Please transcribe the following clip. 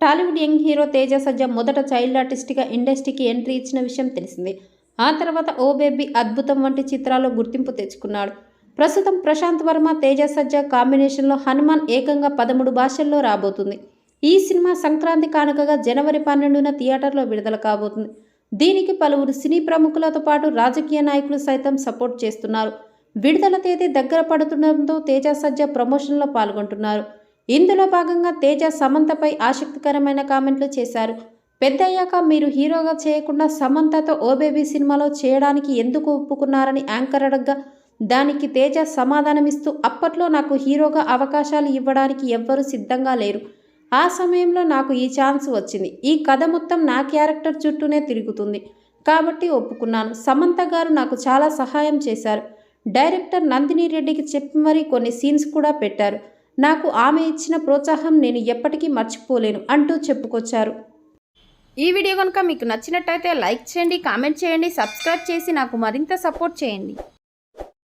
Tollywood young hero Teja Sajja మొదట child ఆర్టిస్ట్గా ఇండస్ట్రీకి ఎంట్రీ ఇచ్చిన విషయం తెలిసిందే. ఆ తర్వాత ఓ బేబీ అద్భుతం వంటి చిత్రాల్లో గుర్తింపు తెచ్చుకున్నాడు. ప్రస్తుతం ప్రశాంత్ వర్మ తేజ సజ్జ కాంబినేషన్లో హనుమాన్ ఏకంగా పదమూడు భాషల్లో రాబోతుంది. ఈ సినిమా సంక్రాంతి కానుకగా జనవరి పన్నెండున థియేటర్లో విడుదల కాబోతుంది. దీనికి పలువురు సినీ ప్రముఖులతో పాటు రాజకీయ నాయకులు సైతం సపోర్ట్ చేస్తున్నారు. విడుదల తేదీ దగ్గర పడుతుండటంతో తేజ సజ్జా ప్రమోషన్లో పాల్గొంటున్నారు. ఇందులో భాగంగా తేజ సమంతపై ఆసక్తికరమైన కామెంట్లు చేశారు. పెద్దయ్యాక మీరు హీరోగా చేయకుండా సమంతతో ఓబేబీ సినిమాలో చేయడానికి ఎందుకు ఒప్పుకున్నారని యాంకర్ అడగ్గా దానికి తేజ సమాధానమిస్తూ అప్పట్లో నాకు హీరోగా అవకాశాలు ఇవ్వడానికి ఎవ్వరూ సిద్ధంగా లేరు. ఆ సమయంలో నాకు ఈ ఛాన్స్ వచ్చింది. ఈ కథ మొత్తం నా క్యారెక్టర్ చుట్టూనే తిరుగుతుంది. కాబట్టి ఒప్పుకున్నాను. సమంత గారు నాకు చాలా సహాయం చేశారు. డైరెక్టర్ నందిని రెడ్డికి చెప్పి మరీ కొన్ని సీన్స్ కూడా పెట్టారు. నాకు ఆమె ఇచ్చిన ప్రోత్సాహం నేను ఎప్పటికీ మర్చిపోలేను అంటూ చెప్పుకొచ్చారు. ఈ వీడియో కనుక మీకు నచ్చినట్టయితే లైక్ చేయండి కామెంట్ చేయండి సబ్స్క్రైబ్ చేసి నాకు మరింత సపోర్ట్ చేయండి.